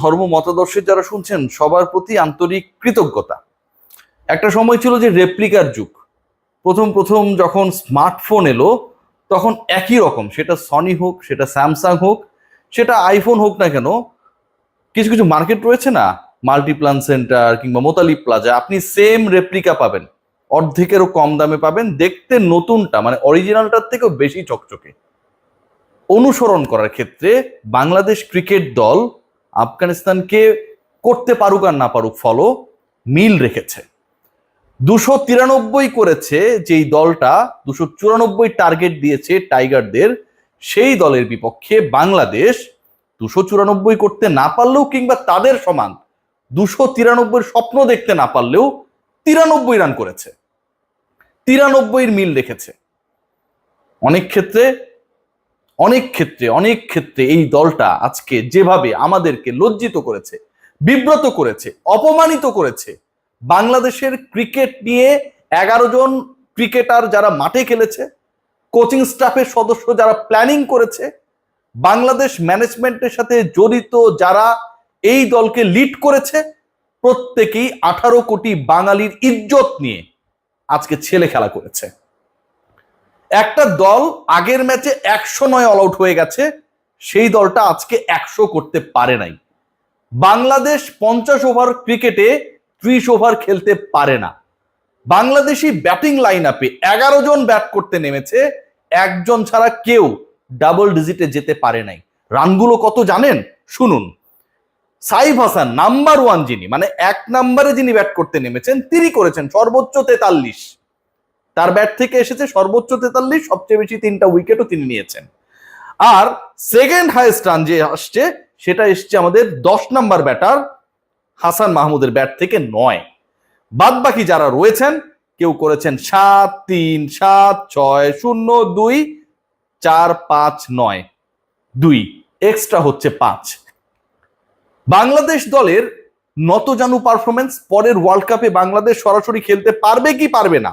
ধর্ম মতাদর্শের যারা শুনছেন, সবার প্রতি আন্তরিক কৃতজ্ঞতা। একটা সময় ছিল যে রেপ্লিকার যুগ। প্রথম প্রথম যখন স্মার্টফোন এলো, তখন একই রকম। সেটা সনি হোক, সেটা স্যামসাং হোক, সেটা আইফোন হোক না কেন, কিছু কিছু মার্কেট রয়েছে না? মাল্টিপ্লান সেন্টার কিংবা মোতালি প্লাজা আপনি সেম রেপ্লিকা পাবেন। অর্ধেকেরও কম দামে পাবেন। দেখতে নতুনটা মানে অরিজিনালটার থেকেও বেশি চকচকে। অনুসরণ করার ক্ষেত্রে বাংলাদেশ ক্রিকেট দল আফগানিস্তানকে করতে পারুক আর না পারুক ফলো মিল রেখেছে। দুশো তিরানব্বই করেছে যেই দলটা, দুশো চুরানব্বই টার্গেট দিয়েছে টাইগারদের, সেই দলের বিপক্ষে বাংলাদেশ দুশো চুরানব্বই করতে না পারলেও কিংবা তাদের সমান দুশো তিরানব্বই স্বপ্ন দেখতে না পারলেও তিরানব্বই রান করেছে। তিরানব্বইয়ের মিল রেখেছে। অনেক ক্ষেত্রে অনেক ক্ষেত্রে অনেক ক্ষেত্রে এই দলটা আজকে যেভাবে আমাদেরকে লজ্জিত করেছে, বিব্রত করেছে, অপমানিত করেছে, বাংলাদেশের ক্রিকেট নিয়ে এগারো জন ক্রিকেটার যারা মাঠে খেলেছে, কোচিং স্টাফের সদস্য যারা প্ল্যানিং করেছে, বাংলাদেশ ম্যানেজমেন্টের সাথে জড়িত যারা এই দলকে লিড করেছে, প্রত্যেকেই আঠারো কোটি বাঙালির ইজ্জত নিয়ে আজকে ছেলে খেলা করেছে। একটা দল আগের ম্যাচে একশো নয় অল আউট হয়ে গেছে, সেই দলটা আজকে একশো করতে পারে নাই। বাংলাদেশ পঞ্চাশ ওভার ক্রিকেটে ত্রিশ ওভার খেলতে পারে না। বাংলাদেশি ব্যাটিং লাইন আপে এগারো জন ব্যাট করতে নেমেছে, একজন ছাড়া কেউ ডাবল ডিজিটে যেতে পারে নাই। রানগুলো কত জানেন? শুনুন। সাইফ হাসান নাম্বার ওয়ান যিনি মানে এক নাম্বারে যিনি ব্যাট করতে নেমেছেন, তিনি করেছেন সর্বোচ্চ তেতাল্লিশ। তার ব্যাট থেকে এসেছে সর্বোচ্চ তেতাল্লিশ, সবচেয়ে বেশি তিনটা উইকেটও তিনি নিয়েছেন। আর সেকেন্ড হাইয়েস্ট রান যে আসছে, সেটা এসছে আমাদের দশ নাম্বার ব্যাটার হাসান মাহমুদের ব্যাট থেকে নয়। বাদ বাকি যারা রয়েছেন, কেউ করেছেন সাত, তিন, সাত, ছয়, শূন্য, দুই, চার, পাঁচ, নয়, দুই এক্সট্রা হচ্ছে পাঁচ। বাংলাদেশ দলের নতজানু পারফরমেন্স পরের ওয়ার্ল্ড কাপে বাংলাদেশ সরাসরি খেলতে পারবে কি পারবে না?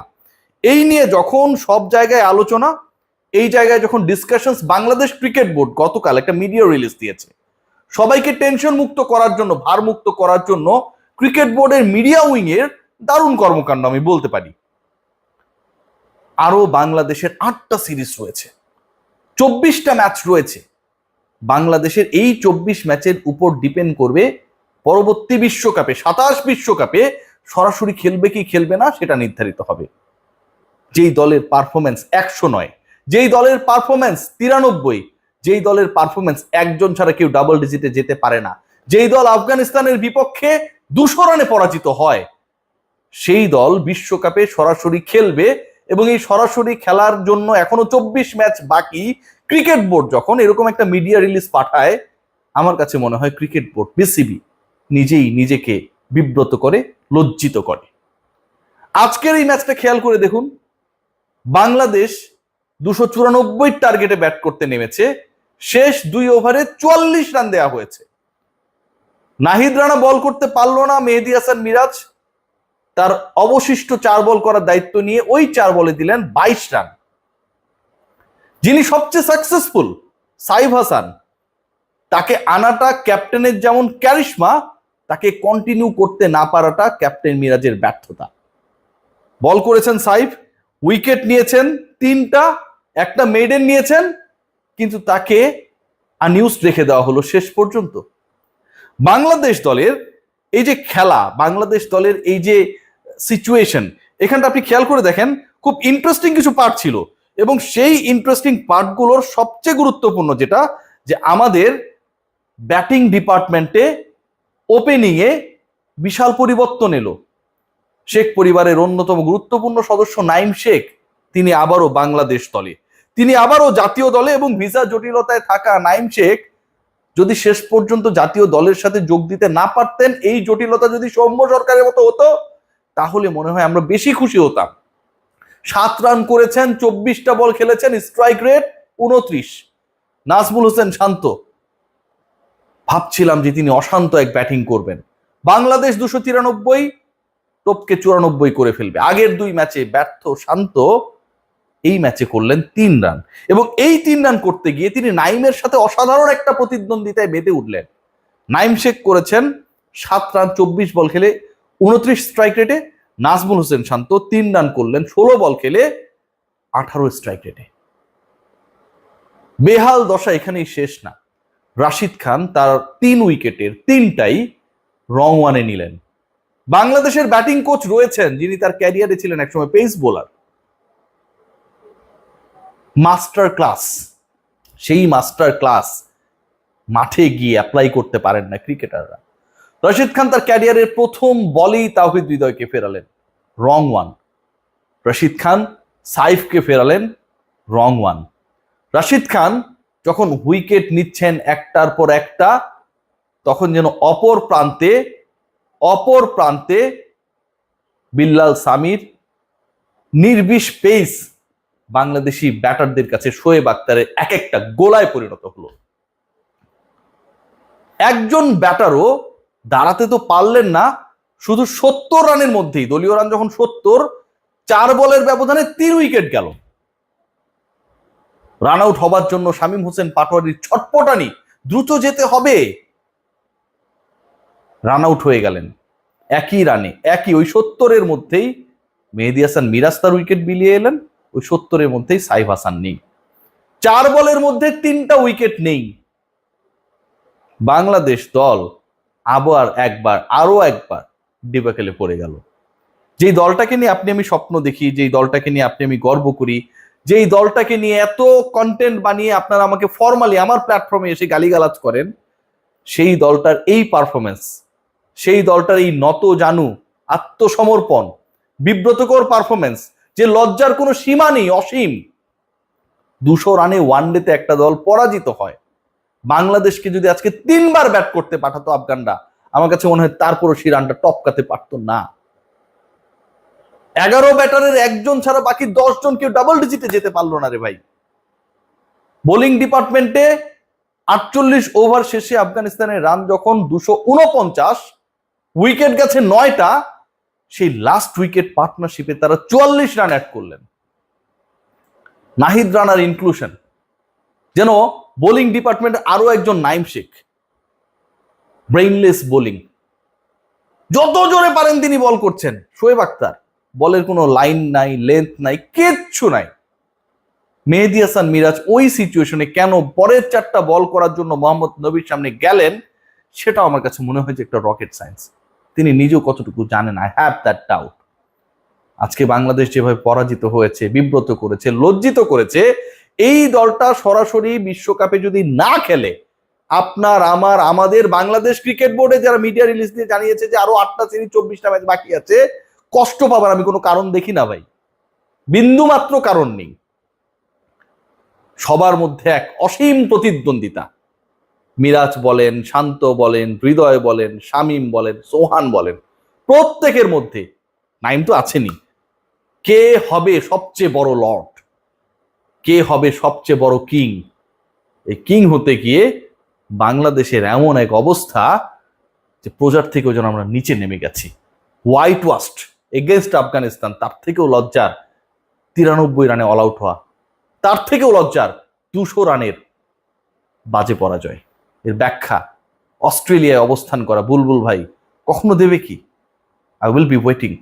এই নিয়ে যখন সব জায়গায় আলোচনা, এই জায়গায় যখন ডিসকাশনস বাংলাদেশ ক্রিকেট বোর্ড গতকাল একটা মিডিয়া রিলিজ দিয়েছে। সবাইকে টেনশন মুক্ত করার জন্য, ভার মুক্ত করার জন্য ক্রিকেট বোর্ডের মিডিয়া উইং এর দারুণ কর্মকাণ্ড আমি বলতে পারি। আরও বাংলাদেশের আটটা সিরিজ রয়েছে। চব্বিশটা ম্যাচ রয়েছে। বাংলাদেশের এই চব্বিশ ম্যাচের উপর ডিপেন্ড করবে পরবর্তী বিশ্বকাপে, সাতাশ বিশ্বকাপে সরাসরি খেলবে কি খেলবে না সেটা নির্ধারিত হবে। যেই দলের পারফরমেন্স একশো নয়, যেই দলের পারফরমেন্স তিরানব্বই, যেই দলের পারফরমেন্স একজন ছাড়া কেউ ডাবল ডিজিটে যেতে পারে না, যেই দল আফগানিস্তানের বিপক্ষে দুশো রানে পরাজিত হয়, সেই দল বিশ্বকাপে সরাসরি খেলবে এবং এই সরাসরি খেলার জন্য এখনও চব্বিশ ম্যাচ বাকি। ক্রিকেট বোর্ড যখন এরকম একটা মিডিয়া রিলিজ পাঠায়, আমার কাছে মনে হয় ক্রিকেট বোর্ড বিসিবি নিজেই নিজেকে বিব্রত করে, লজ্জিত করে। আজকের এই ম্যাচটা খেয়াল করে দেখুন। বাংলাদেশ দুশো চুরানব্বই টার্গেটে ব্যাট করতে নেমেছে। শেষ দুই ওভারে চুয়াল্লিশ রান দেওয়া হয়েছে। নাহিদ রানা বল করতে পারল না, মেহেদি হাসান মিরাজ তার অবশিষ্ট চার বল করার দায়িত্ব নিয়ে ওই চার বলে দিলেন বাইশ রান যিনি সবচেয়ে সাকসেসফুল সাইফ হাসান, তাকে আনাটা ক্যাপ্টেনের যেমন ক্যারিশমা তাকে কন্টিনিউ করতে না পারাটা ক্যাপ্টেন মিরাজের ব্যর্থতা। বল করেছেন সাইফ। উইকেট নিয়েছেন তিনটা, একটা মেডেন নিয়েছেন, কিন্তু তাকে আনইউজ রেখে দেওয়া হলো শেষ পর্যন্ত। বাংলাদেশ দলের এই যে খেলা, বাংলাদেশ দলের এই যে সিচুয়েশন এখানটা আপনি খেয়াল করে দেখেন, খুব ইন্টারেস্টিং কিছু পার্ট ছিল। এবং সেই ইন্টারেস্টিং পার্টগুলোর সবচেয়ে গুরুত্বপূর্ণ যেটা, যে আমাদের ব্যাটিং ডিপার্টমেন্টে ওপেনিংয়ে বিশাল পরিবর্তন এলো। শেখ পরিবারের অন্যতম গুরুত্বপূর্ণ সদস্য নাইম শেখ, তিনি আবারও বাংলাদেশ দলে। তিনি আবারও জাতীয় দলে এবং ভিসা জটিলতায় থাকা নাইম শেখ যদি শেষ পর্যন্ত জাতীয় দলের সাথে যোগ দিতে না পারতেন, এই জটিলতা যদি সৌম্য সরকারের মতো হতো, তাহলে মনে হয় আমরা বেশি খুশি হতাম। সাত রান করেছেন, চব্বিশটা বল খেলেছেন, স্ট্রাইক রেট উনত্রিশ। নাজমুল হোসেন শান্ত, ভাবছিলাম যে তিনি অশান্ত এক ব্যাটিং করবেন। বাংলাদেশ দুশো তিরানব্বই টপকে চুরানব্বই করে ফেলবে। আগের দুই ম্যাচে ব্যর্থ, শান্ত, এই ম্যাচে করলেন তিন রান। এবং এই তিন রান করতে গিয়ে তিনি নাইমের সাথে অসাধারণ একটা প্রতিদ্বন্দ্বিতায় বেঁধে উঠলেন। নাইম শেখ করেছেন সাত রান, চব্বিশ বল খেলে উনত্রিশ স্ট্রাইক রেটে নাজমুল হোসেন শান্ত তিন রান করলেন, ষোলো বল খেলে আঠারো স্ট্রাইক রেটে বেহাল দশা এখানেই শেষ না। রাশিদ খান তার তিন উইকেটের তিনটাই রং ওয়ানে নিলেন। বাংলাদেশের ব্যাটিং কোচ রয়েছেন যিনি তার ক্যারিয়ারে ছিলেন একসময় পেস বোলার। Master class. সেই মাস্টার ক্লাস মাঠে গিয়ে অ্যাপ্লাই করতে পারেন না ক্রিকেটাররা। রশিদ খান তার ক্যারিয়ারের প্রথম বলেই তাহিদ হৃদয়কে ফেরালেন। Wrong one. রশিদ খান সাইফকে ফেরালেন। Wrong one. রশিদ খান যখন উইকেট নিচ্ছেন একটার পর একটা, তখন যেন অপর প্রান্তে অপর প্রান্তে বিল্লাল সামির নির্বিষ পেস বাংলাদেশি ব্যাটারদের কাছে শোয়েব আক্তারের এক একটা গোলায় পরিণত হলো। একজন ব্যাটারও দাঁড়াতে তো পারলেন না, শুধু সত্তর রানের মধ্যেই, দলীয় রান যখন সত্তর, চার বলের ব্যবধানে তিন উইকেট গেল। রান আউট হবার জন্য শামীম হোসেন পাটোয়ারির ছটপটানি দ্রুত যেতে হবে। রান আউট হয়ে গেলেন। একই রানে একই ওই সত্তরের মধ্যেই মেহেদি হাসান মিরাজ তার উইকেট বিলিয়ে এলেন, ওই সত্তরের মধ্যেই সাইফ হাসান নেই। চার বলের মধ্যে তিনটা উইকেট নেই। বাংলাদেশ দল আবার একবার, আরও একবার ডিবাকেলে পড়ে গেল। যেই দলটাকে নিয়ে আপনি আমি স্বপ্ন দেখি, যেই দলটাকে নিয়ে আপনি আমি গর্ব করি, যেই দলটাকে নিয়ে এত কন্টেন্ট বানিয়ে আপনারা আমাকে ফর্মালি আমার প্ল্যাটফর্মে এসে গালিগালাজ করেন, সেই দলটার এই পারফরমেন্স সেই দলটার এই নত জানু, আত্মসমর্পণ, বিব্রতকর পারফরমেন্স যে লজ্জার কোনো সীমা নেই, অসীম। দুশো রানে ওয়ানডেতে একটা দল পরাজিত হয়। বাংলাদেশকে যদি আজকে তিনবার ব্যাট করতে পাঠাতো আফগানরা, আমার কাছে মনে হয় তারপরও সেই রানটা টপকাতে পারতো না। এগারো ব্যাটারের একজন ছাড়া বাকি দশজন কেউ ডাবল ডিজিটে যেতে পারল না রে ভাই। বোলিং ডিপার্টমেন্টে আটচল্লিশ ওভার শেষে আফগানিস্তানের রান যখন দুশো উনপঞ্চাশ উইকেট গেছে নয়টা, সেই লাস্ট উইকেট পার্টনারশিপে তারা চুয়াল্লিশ রান অ্যাড করলেন। নাহিদ রানার ইনক্লুশন যেন বোলিং ডিপার্টমেন্টে আরও একজন নাইম শেখ। ব্রেইনলেস বোলিং যত জোরে পারেন তিনি বল করছেন। শোয়েব আক্তার বলের কোনো লাইন নাই লেন্থ নাই, কিচ্ছু নাই। মেহেদি হাসান মিরাজ ওই সিচুয়েশনে কেন পরের চারটা বল করার জন্য মোহাম্মদ নবীর সামনে গেলেন, সেটাও আমার কাছে মনে হয় যে একটা রকেট সায়েন্স তিনি নিজেও কতটুকু জানেন? আই হ্যাভ দ্যাট ডাউট আজকে বাংলাদেশ যেভাবে পরাজিত হয়েছে, বিব্রত করেছে, লজ্জিত করেছে, এই দলটা সরাসরি বিশ্বকাপে যদি না খেলে, আপনার, আমার, আমাদের বাংলাদেশ ক্রিকেট বোর্ডে যারা মিডিয়া রিলিজ দিয়ে জানিয়েছে যে আরও আটটা সিরিজ চব্বিশটা ম্যাচ বাকি আছে, কষ্ট পাবার আমি কোনো কারণ দেখি না ভাই। বিন্দু মাত্র কারণ নেই। সবার মধ্যে এক অসীম প্রতিদ্বন্দ্বিতা। মিরাজ বলেন, শান্ত বলেন, হৃদয় বলেন, শামীম বলেন, সোহান বলেন, প্রত্যেকের মধ্যে, নাইম তো আছেনই, কে হবে সবচেয়ে বড় লর্ড? কে হবে সবচেয়ে বড় কিং? এই কিং হতে গিয়ে বাংলাদেশের এমন এক অবস্থা যে প্রজার থেকেও যেন আমরা নিচে নেমে গেছি। হোয়াইট ওয়াস্ট এগেনস্ট আফগানিস্তান তার থেকেও লজ্জার তিরানব্বই রানে অল আউট হওয়া, তার থেকেও লজ্জার দুশো রানের বাজে পরাজয়। এর ব্যাখ্যা। অস্ট্রেলিয়ায় অবস্থান করা বুলবুল ভাই কখনো দেবে কি? I will be waiting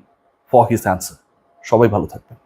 for his answer সবাই ভালো থাকবেন।